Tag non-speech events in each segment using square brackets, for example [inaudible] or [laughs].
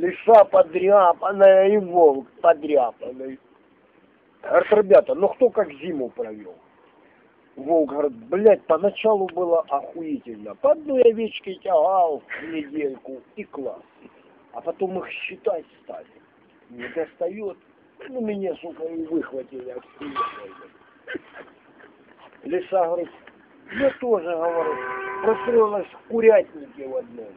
Лиса подряпанная и волк подряпанный. Говорит, ребята, ну кто как зиму провел? Волк говорит, блядь, поначалу было охуительно. По одной овечке тягал недельку и класс. А потом их считать стали. Не достает. Ну, меня, сука, и выхватили отсюда. Лиса говорит, я тоже, говорит, простроилась в курятнике в одном.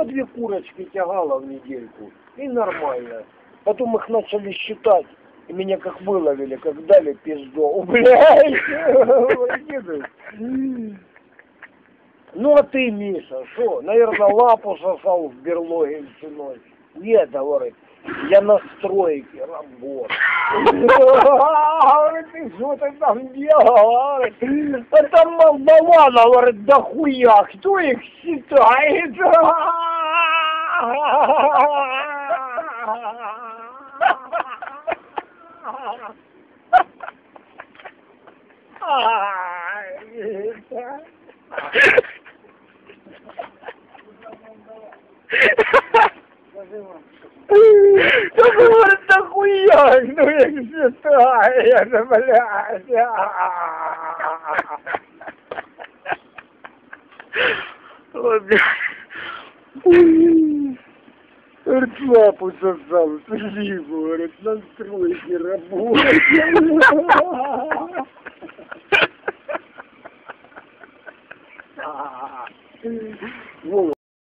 По две курочки тягала в недельку. И нормально. Потом их начали считать. И меня как выловили, как дали пизду. [laughs] Блядь! Ну а ты, Миша, что? Наверное, лапу сосал в берлоге всю. Нет, говорит, я на стройке работаю. [laughs] Ты что ты там делал? Говорит, это молдавана, говорит, да хуя, кто их считает? [laughs] Что говорит, да хуя, ну их считает, блядь. Ой, блядь. Говорит, лапу сосал, спасибо, говорит, на стройке работает. [laughs] [laughs] Вова,